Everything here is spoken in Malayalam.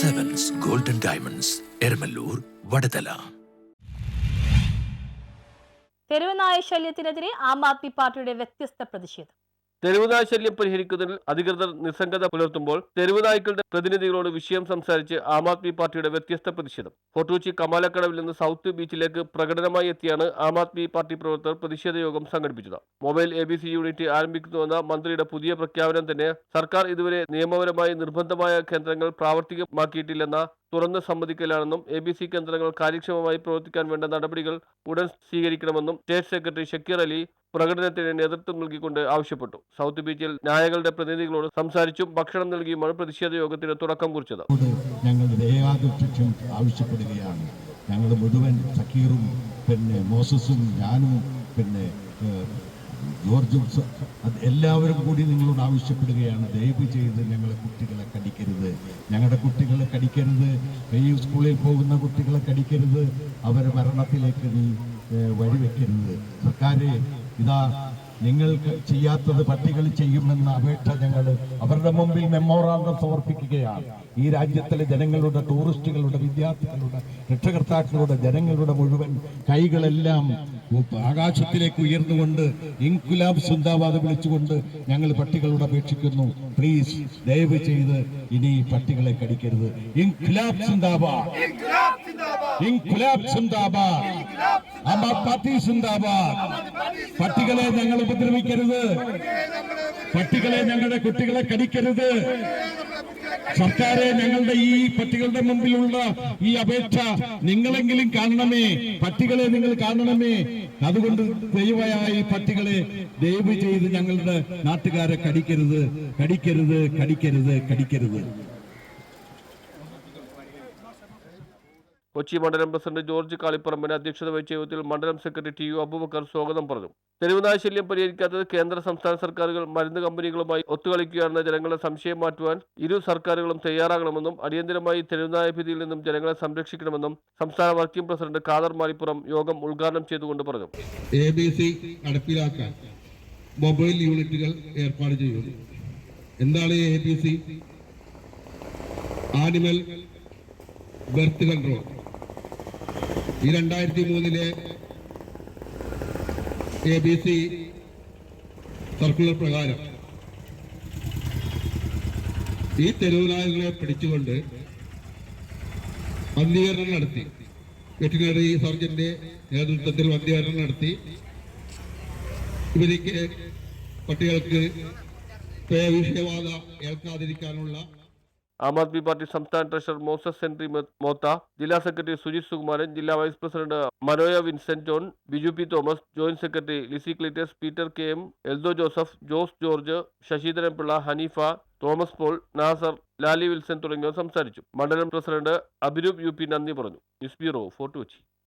Sevens golden diamonds Eramalloor Vadathala തെരുവുനായ ശല്യത്തിനെതിരെ ആം ആദ്മി പാർട്ടിയുടെ വ്യത്യസ്ത പ്രതിഷേധം. തെരുവുനായ ശല്യം പരിഹരിക്കുന്നതിൽ അധികൃതർ നിസ്സംഗത പുലർത്തുമ്പോൾ തെരുവുനായ്ക്കളുടെ പ്രതിനിധികളോട് വിഷയം സംസാരിച്ച് ആം ആദ്മി പാർട്ടിയുടെ വ്യത്യസ്ത പ്രതിഷേധം. ഫോർട്ടുകൊച്ചി കമാലക്കടവിൽ നിന്ന് സൗത്ത് ബീച്ചിലേക്ക് പ്രകടനമായി എത്തിയാണ് ആം ആദ്മി പാർട്ടി പ്രവർത്തകർ പ്രതിഷേധ യോഗം സംഘടിപ്പിച്ചത്. മൊബൈൽ എ യൂണിറ്റ് ആരംഭിക്കുന്നുവെന്ന മന്ത്രിയുടെ പുതിയ പ്രഖ്യാപനം തന്നെ സർക്കാർ ഇതുവരെ നിയമപരമായി നിർബന്ധമായ കേന്ദ്രങ്ങൾ പ്രാവർത്തികമാക്കിയിട്ടില്ലെന്ന തുറന്ന് സമ്മതിക്കലാണെന്നും എ ബി സി കേന്ദ്രങ്ങൾ കാര്യക്ഷമമായി പ്രവർത്തിക്കാൻ വേണ്ട നടപടികൾ ഉടൻ സ്വീകരിക്കണമെന്നും സ്റ്റേറ്റ് സെക്രട്ടറി ഷക്കീർ അലി പ്രകടനത്തിന് നേതൃത്വം നൽകിക്കൊണ്ട് ആവശ്യപ്പെട്ടു. സൗത്ത് ബീച്ചിൽ നായകളുടെ പ്രതിനിധികളോട് സംസാരിച്ചും ഭക്ഷണം നൽകിയുമാണ് പ്രതിഷേധ യോഗത്തിന് തുടക്കം കുറിച്ചത്. ഞങ്ങൾ ആവശ്യപ്പെടുകയാണ്. ഞങ്ങൾ മുഴുവൻ സക്കീറും പിന്നെ മോസസും ഞാനും പിന്നെ ജോർജും എല്ലാവരും കൂടി നിങ്ങളോട് ആവശ്യപ്പെടുകയാണ്. ദയവ് ചെയ്ത് ഞങ്ങളെ കുട്ടികളെ കടിക്കരുത്. ഞങ്ങളുടെ കുട്ടികളെ കടിക്കരുത്. ഈ സ്കൂളിൽ പോകുന്ന കുട്ടികളെ കടിക്കരുത്. അവരെ മരണത്തിലേക്ക് നീ വഴിവെക്കരുത്. സർക്കാരെ ഇതാ നിങ്ങൾക്ക് ചെയ്യാത്തത് പട്ടികൾ ചെയ്യുമെന്ന അപേക്ഷ ഞങ്ങൾ അവരുടെ മുമ്പിൽ മെമ്മോറാണ്ടം സമർപ്പിക്കുകയാണ്. ഈ രാജ്യത്തിലെ ജനങ്ങളുടെ ടൂറിസ്റ്റുകളുടെ വിദ്യാർത്ഥികളുടെ രക്ഷകർത്താക്കളുടെ ജനങ്ങളുടെ മുഴുവൻ കൈകളെല്ലാം ആകാശത്തിലേക്ക് ഉയർന്നുകൊണ്ട് ഇൻകുലാബ് സുന്ദാബാദ് വിളിച്ചുകൊണ്ട് ഞങ്ങൾ പട്ടികളോട് അപേക്ഷിക്കുന്നു. പ്ലീസ് ദയവ് ചെയ്ത് ഇനി പട്ടികളെ കടിക്കരുത്. ഇൻകുലാബ് സുന്ദാബാദ്. പട്ടികളെ ഞങ്ങൾ ഉപദ്രവിക്കരുത്. പട്ടികളെ ഞങ്ങളുടെ കുട്ടികളെ കടിക്കരുത്. സർക്കാരെ ഞങ്ങളുടെ ഈ പട്ടികളുടെ മുമ്പിലുള്ള ഈ അപേക്ഷ നിങ്ങളെങ്കിലും കാണണമേ. പട്ടികളെ നിങ്ങൾ കാണണമേ. അതുകൊണ്ട് ദയവായ പട്ടികളെ ദയവ് ചെയ്ത് ഞങ്ങളുടെ നാട്ടുകാരെ കടിക്കരുത് കടിക്കരുത് കടിക്കരുത് കടിക്കരുത്. കൊച്ചി മണ്ഡലം പ്രസിഡന്റ് ജോർജ് കാളിപ്പറമ്പിന് അധ്യക്ഷത വഹിച്ച യോഗത്തിൽ മണ്ഡലം സെക്രട്ടറി ടി യു അബൂബക്കർ സ്വാഗതം പറഞ്ഞു. തെരുവുനായ ശല്യം പരിഹരിക്കാത്തത് കേന്ദ്ര സംസ്ഥാന സർക്കാരുകൾ മരുന്ന് കമ്പനികളുമായി ഒത്തുകളിക്കുകയാണെന്ന ജനങ്ങളുടെ സംശയം മാറ്റുവാൻ ഇരു സർക്കാരുകളും തയ്യാറാകണമെന്നും അടിയന്തരമായി തെരുവുനായ ഭീതിയിൽ നിന്നും ജനങ്ങളെ സംരക്ഷിക്കണമെന്നും സംസ്ഥാന വർക്കിംഗ് പ്രസിഡന്റ് ഖാദർ മാലിപ്പുറം യോഗം ഉദ്ഘാടനം ചെയ്തുകൊണ്ട് പറഞ്ഞു. മൊബൈൽ യൂണിറ്റുകൾ ഏർപ്പാട് ചെയ്യുന്നു എന്താണ് ആനിമൽ ബർത്ത് കൺട്രോൾ. ഈ രണ്ടായിരത്തി മൂന്നിലെ എ ബി സി സർക്കുലർ പ്രകാരം ഈ തെരുവുനായകളെ പിടിച്ചുകൊണ്ട് വന്ധീകരണം നടത്തി. വെറ്റിനറി സർജന്റെ നേതൃത്വത്തിൽ വന്ധീകരണം നടത്തി. ഇവർക്ക് പട്ടികൾക്ക് പേവിഷബാധ ഏൽക്കാതിരിക്കാനുള്ള ആം ആദ്മി പാർട്ടി സംസ്ഥാന ട്രഷറർ മോസസ് ഹെൻറി മോത്ത ജില്ലാ സെക്രട്ടറി സുജിത് സുകുമാരൻ ജില്ലാ vice president Manoya Vincent John Biju P Thomas joint secretary Lizy Cleetus Peter K M Eldho Joseph Jose George Sasidharan Pillai Hanifa Thomas Paul Nasar Lali Wilson തുടങ്ങിയവർ സംസാരിച്ചു. മണ്ഡലം പ്രസിഡന്റ് അഭിരൂപ് യു പി നന്ദി പറഞ്ഞു. News bureau Fort Kochi.